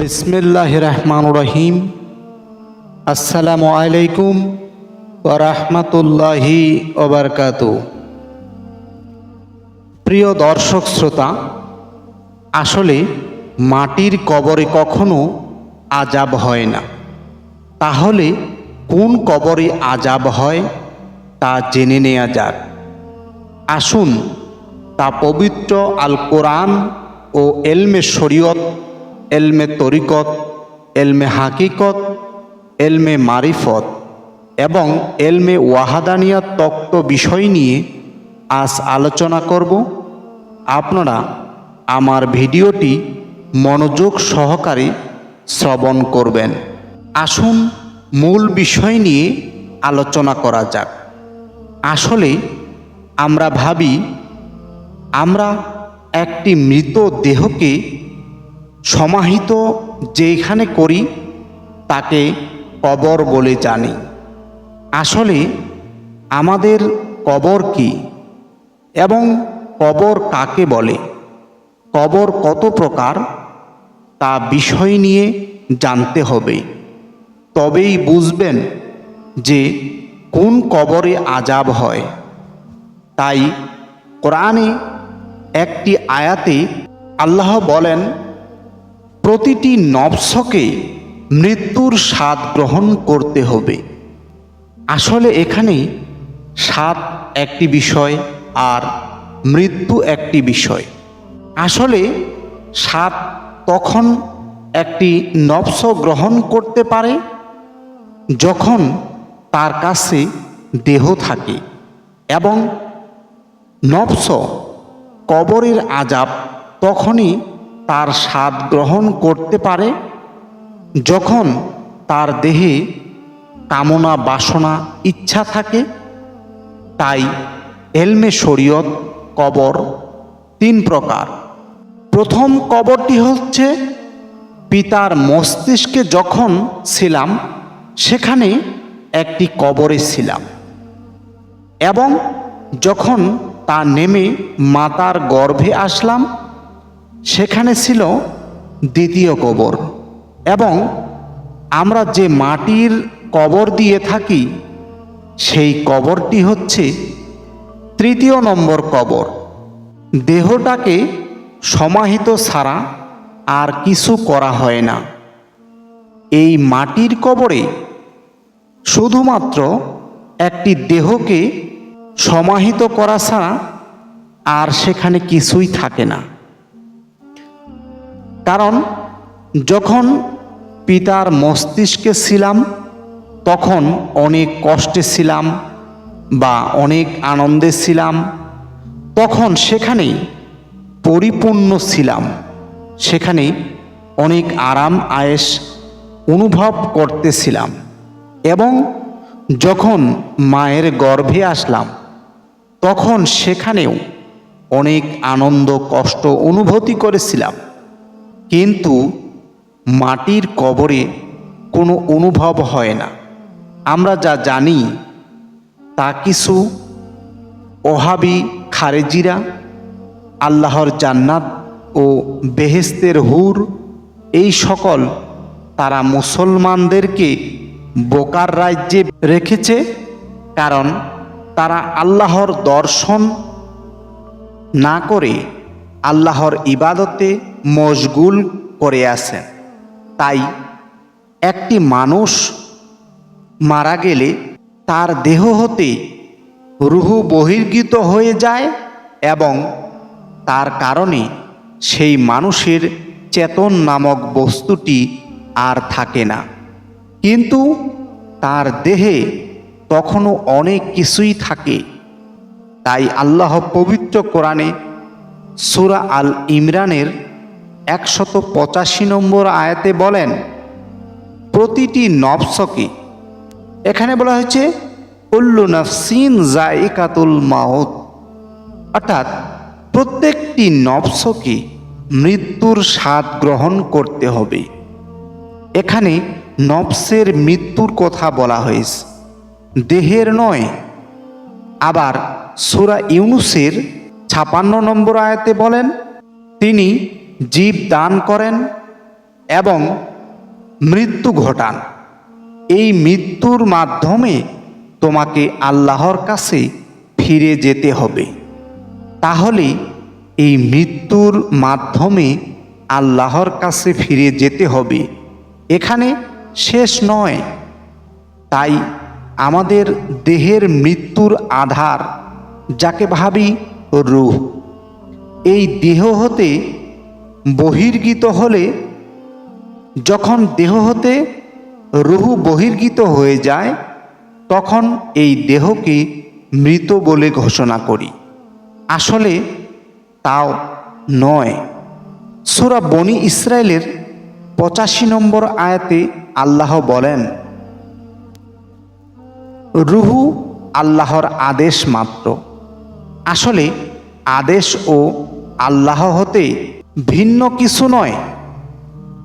বিসমিল্লাহ রহমান রহিম। আসসালামু আলাইকুম ওরহমতুল্লাহি ওবরকাত প্রিয় দর্শক শ্রোতা, আসলে মাটির কবরে কখনো আজাব হয় না। তাহলে কোন কবরে আজাব হয় তা জেনে নেওয়া যাক। আসুন তা পবিত্র আল কোরআন ও এলমে শরীয়ত এলমে তরিকত, এলমে হাকিকত, এলমে মারিফত এবং এলমে ওয়াহাদানিয়া তত্ত্ব বিষয় নিয়ে আজ আলোচনা করব। আপনারা আমার ভিডিওটি মনোযোগ সহকারে শ্রবণ করবেন। আসুন মূল বিষয় নিয়ে আলোচনা করা যাক। আসলে আমরা ভাবি, আমরা একটি মৃত দেহকে সমাহিত যেখানে করি, তাকে কবর বলে জানি। আসলে আমাদের কবর কি এবং কবর কাকে বলে? কবর কত প্রকার? তা বিষয় নিয়ে জানতে হবে। তবেই বুঝবেন যে কোন কবরে আজাব হয়। তাই কোরআনে একটি আয়াতে আল্লাহ বলেন প্রতিটি নবসকে মৃত্যুর স্বাদ গ্রহণ করতে হবে। আসলে এখানে স্বাদ একটি বিষয় আর মৃত্যু একটি বিষয়। আসলে স্বাদ তখন একটি নবস গ্রহণ করতে পারে যখন তার কাছে দেহ থাকে এবং নবস কবরের আজাব তখনই তার স্বাদ গ্রহণ করতে পারে যখন তার দেহে কামনা, বাসনা, ইচ্ছা থাকে, তাই এলমে শরীয়ত কবর তিন প্রকার। প্রথম কবরটি হচ্ছে পিতার মস্তিষ্কে যখন ছিলাম, সেখানে একটি কবরে ছিলাম। এবং যখন তা নেমে মাতার গর্ভে আসলাম সেখানে ছিল দ্বিতীয় কবর। এবং আমরা যে মাটির কবর দিয়ে থাকি, সেই কবরটি হচ্ছে তৃতীয় নম্বর কবর। দেহটাকে সমাহিত ছাড়া আর কিছু করা হয় না। এই মাটির কবরে শুধুমাত্র একটি দেহকে সমাহিত করা ছাড়া আর সেখানে কিছুই থাকে না। কারণ যখন পিতার মস্তিষ্কে ছিলাম, তখন অনেক কষ্টে ছিলাম বা অনেক আনন্দে ছিলাম। তখন সেখানেই পরিপূর্ণ ছিলাম। সেখানে অনেক আরাম, আয়েস অনুভব করতেছিলাম এবং যখন মায়ের গর্ভে আসলাম, তখন সেখানেও অনেক আনন্দ, কষ্ট অনুভূতি করেছিলাম। কিন্তু মাটির কবরে কোনো অনুভব হয় না। আমরা যা জানি, তা কিছু ওহাবি খারেজিরা, আল্লাহর জান্নাত ও বেহেস্তের হুর, এই সকল তারা মুসলমানদেরকে বোকার রাজ্যে রেখেছে কারণ তারা আল্লাহর দর্শন না করে আল্লাহর ইবাদতে মশগুল করে আছেন। তাই একটি মানুষ মারা গেলে তার দেহ হতে রুহু বহির্গীত হয়ে যায় এবং তার কারণে সেই মানুষের চেতন নামক বস্তুটি আর থাকে না। কিন্তু তার দেহে তখনও অনেক কিছুই থাকে। তাই আল্লাহ পবিত্র কোরআনে সুরা আল ইমরানের একশত পঁচাশি নম্বর আয়াতে বলেন, প্রতিটি নবসকে এখানে বলা হয়েছে উল্লু নফসিন জায়কাতুল মাউত। অর্থাৎ, প্রত্যেকটি নবসকে মৃত্যুর স্বাদ গ্রহণ করতে হবে। এখানে নবসের মৃত্যুর কথা বলা হয়েছে। দেহের নয়, আবার সুরা ইউনুসের ছাপান্ন নম্বর আয়াতে বলেন, তিনি জীব দান করেন এবং মৃত্যু ঘটান। এই মৃত্যুর মাধ্যমে তোমাকে আল্লাহর কাছে ফিরে যেতে হবে। তাহলে এই মৃত্যুর মাধ্যমে আল্লাহর কাছে ফিরে যেতে হবে। এখানে শেষ নয়। তাই আমাদের দেহের মৃত্যুর আধার, যাকে ভাবি রূহ। এই দেহ হতে বহির্গীত হলে যখন দেহ হতে রুহু বহির্গীত হয়ে যায়, তখন এই দেহকে মৃত বলে ঘোষণা করি। আসলে তাও নয়। সুরা বনি ইসরায়েলের পঁচাশি নম্বর আয়াতে আল্লাহ বলেন, রুহু আল্লাহর আদেশ মাত্র। আসলে আদেশ ও আল্লাহ হতে ভিন্ন কিছু নয়।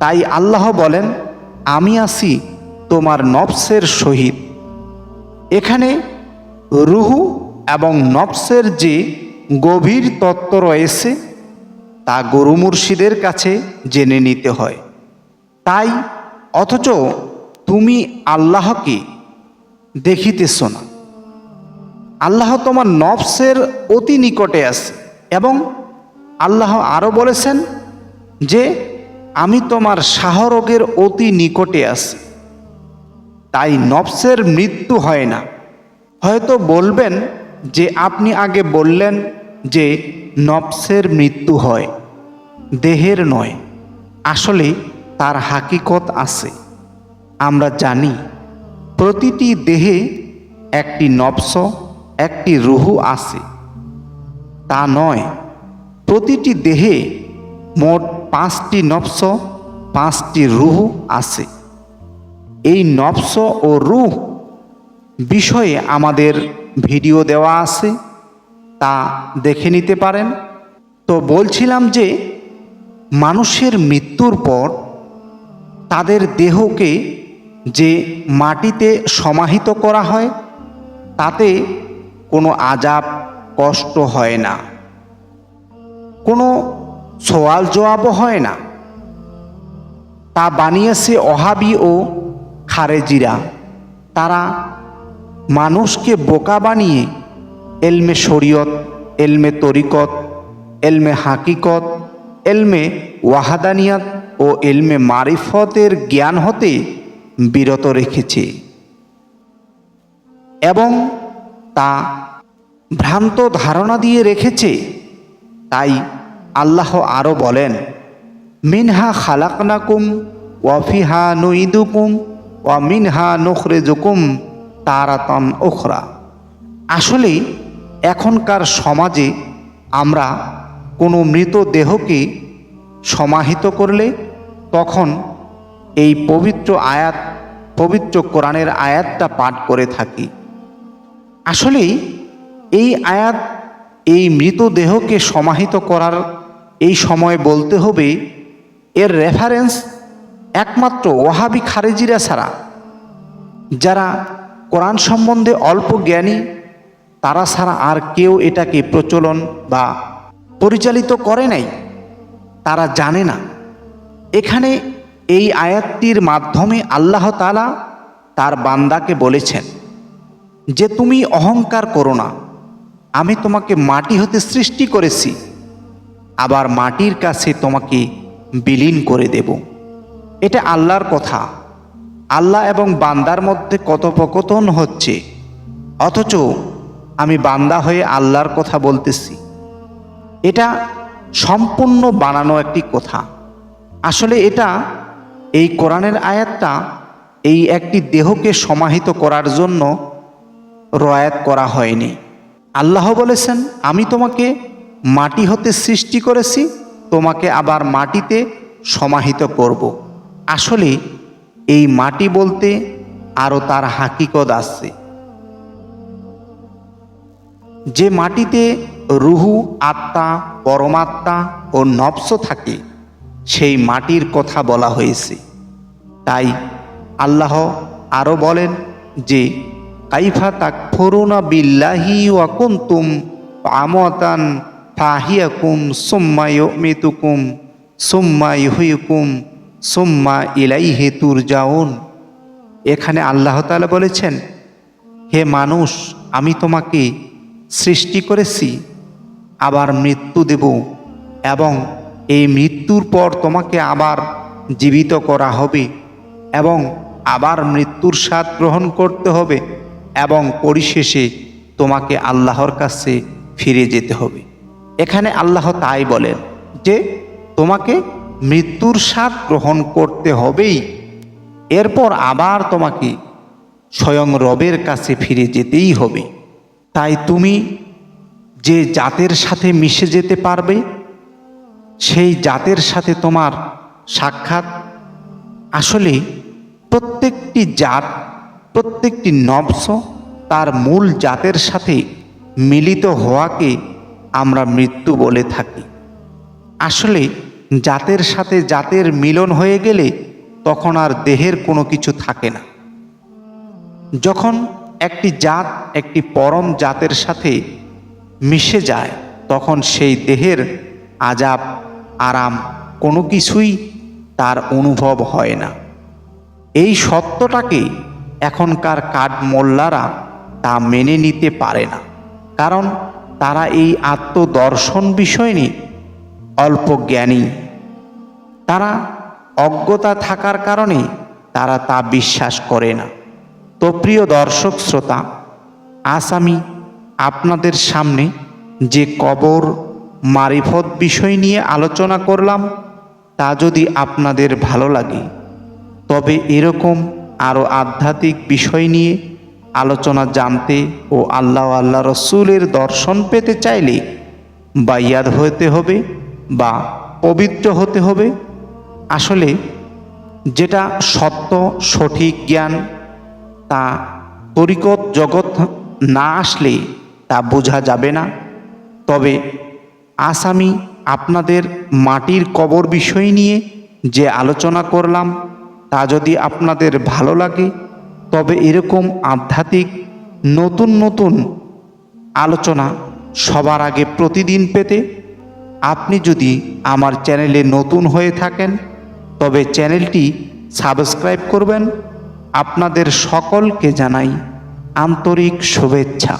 তাই আল্লাহ বলেন, আমি আছি তোমার নফসের সহিত। এখানে রুহু এবং নফসের যে গভীর তত্ত্ব রয়েছে, তা গরু মুর্শিদের কাছে জেনে নিতে হয়। তাই অথচ তুমি আল্লাহকে দেখিতেছ না। আল্লাহ তোমার নফসের অতি নিকটে আছে। এবং আল্লাহ আরও বলেছেন যে, আমি তোমার শাহরোগের অতি নিকটে আছি। তাই নফসের মৃত্যু হয় না। হয়তো বলবেন যে, আপনি আগে বললেন যে, নফসের মৃত্যু হয়। দেহের নয়। আসলে তার হাকিকত আছে। আমরা জানি, প্রতিটি দেহে একটি নফস একটি রুহু আছে। তা নয়, প্রতিটি দেহে মোট পাঁচটি নফস পাঁচটি রুহ আছে। এই নফস ও রুহ বিষয়ে আমাদের ভিডিও দেওয়া আছে, তা দেখে নিতে পারেন। তো বলছিলাম যে, মানুষের মৃত্যুর পর তাদের দেহকে যে মাটিতে সমাহিত করা হয়, তাতে কোনো আজাব কষ্ট হয় না। কোনো সোয়াল জবাবও হয় না। তা বানিয়েছে অহাবি ও খারেজিরা। তারা মানুষকে বোকা বানিয়ে এলমে শরীয়ত, এলমে তরিকত, এলমে হাকিকত, এলমে ওয়াহাদানিয়াত ও এলমে মারিফতের জ্ঞান হতে বিরত রেখেছে। এবং তা ভ্রান্ত ধারণা দিয়ে রেখেছে। তাই আল্লাহ আরও বলেন, মিনহা খালাকনাকুম ওয়াফিহা নুইদুকুম ওয়া মিনহা নুখরেজুকুম তারাতন ওখরা আসলে এখনকার সমাজে আমরা কোনো মৃত দেহকে সমাহিত করলে তখন এই পবিত্র আয়াত, পবিত্র কোরআনের আয়াতটা পাঠ করে থাকি। আসলে এই আয়াত, এই মৃতদেহকে সমাহিত করার এই সময় বলতে হবে, এর রেফারেন্স একমাত্র ওহাবি খারেজিরা ছাড়া। যারা কোরআন সম্বন্ধে অল্প জ্ঞানী, তারা ছাড়া আর কেউ এটাকে প্রচলন বা পরিচালিত করে নাই। তারা জানে না। এখানে এই আয়াতটির মাধ্যমে আল্লাহ তালা তার বান্দাকে বলেছেন যে তুমি অহংকার করো না। আমি তোমাকে মাটি হতে সৃষ্টি করেছি, আবার মাটির কাছে তোমাকে বিলীন করে দেব। এটা আল্লাহর কথা। আল্লাহ এবং বান্দার মধ্যে কথোপকথন হচ্ছে। অথচ আমি বান্দা হয়ে আল্লাহর কথা বলতেছি। এটা সম্পূর্ণ বানানো একটি কথা। আসলে এটা এই কোরআনের আয়াতটা এই একটি দেহকে সমাহিত করার জন্য রয়াত করা হয়নি। আল্লাহ বলেছেন, আমি তোমাকে মাটি হতে সৃষ্টি করেছি, তোমাকে আবার মাটিতে সমাহিত করব। আসলে এই মাটি বলতে আরও তার হাকিকত আছে। যে মাটিতে রুহু, আত্মা, পরমাত্মা ও নবস থাকে, সেই মাটির কথা বলা হয়েছে। তাই আল্লাহ আরও বলেন যে কাইফা তাক ফরুনা বিল্লাহি ওয়াকুন্তুম আমতান ফাহিয়াকুম সুম্মায় মেতুকুম সুম্মাই হুইকুম সুম্মা ইলাই হেতুর যাউন এখানে আল্লাহ তাআলা বলেছেন, হে মানুষ, আমি তোমাকে সৃষ্টি করেছি, আবার মৃত্যু দেব এবং এই মৃত্যুর পর তোমাকে আবার জীবিত করা হবে এবং আবার মৃত্যুর স্বাদ গ্রহণ করতে হবে। এবং পরিশেষে তোমাকে আল্লাহর কাছে ফিরে যেতে হবে। এখানে আল্লাহ তাই বলেন যে, তোমাকে মৃত্যুর স্বাদ গ্রহণ করতে হবেই। এরপর আবার তোমাকে স্বয়ং রবের কাছে ফিরে যেতেই হবে। তাই তুমি যে জাতের সাথে মিশে যেতে পারবে, সেই জাতের সাথে তোমার সাক্ষাৎ। আসলে প্রত্যেকটি জাত প্রত্যেকটি নবস তার মূল জাতের সাথে মিলিত হওয়াকে আমরা মৃত্যু বলে থাকি। আসলে জাতের সাথে জাতের মিলন হয়ে গেলে তখন আর দেহের কোনো কিছু থাকে না। যখন একটি জাত একটি পরম জাতের সাথে মিশে যায়, তখন সেই দেহের আজাব, আরাম কোনো কিছুই তার অনুভব হয় না। এই সত্যটাকে এখনকার কাঠ মোল্লারা তা মেনে নিতে পারে না। কারণ তারা এই আত্মদর্শন বিষয় নিয়ে অল্প জ্ঞানী। তারা অজ্ঞতা থাকার কারণে তারা তা বিশ্বাস করে না। তো প্রিয় দর্শক শ্রোতা, আজ আমি আপনাদের সামনে যে কবর, মারিফত বিষয় নিয়ে আলোচনা করলাম, তা যদি আপনাদের ভালো লাগে, তবে এরকম আরও আধ্যাত্মিক বিষয় নিয়ে আলোচনা জানতে ও আল্লাহ আল্লাহ রসুলের দর্শন পেতে চাইলে বা ইয়াদ হতে হবে বা পবিত্র হতে হবে। আসলে যেটা সত্য, সঠিক জ্ঞান, তা তরিকত জগৎ না আসলে তা বোঝা যাবে না। তবে আজ আমি আপনাদের মাটির কবর বিষয় নিয়ে যে আলোচনা করলাম তা যদি আপনাদের ভালো লাগে, তবে এরকম আধ্যাত্মিক, নতুন নতুন আলোচনা সবার আগে প্রতিদিন পেতে আপনি যদি আমার চ্যানেলে নতুন হয়ে থাকেন, তবে চ্যানেলটি সাবস্ক্রাইব করবেন। আপনাদের সকলকে জানাই আন্তরিক শুভেচ্ছা।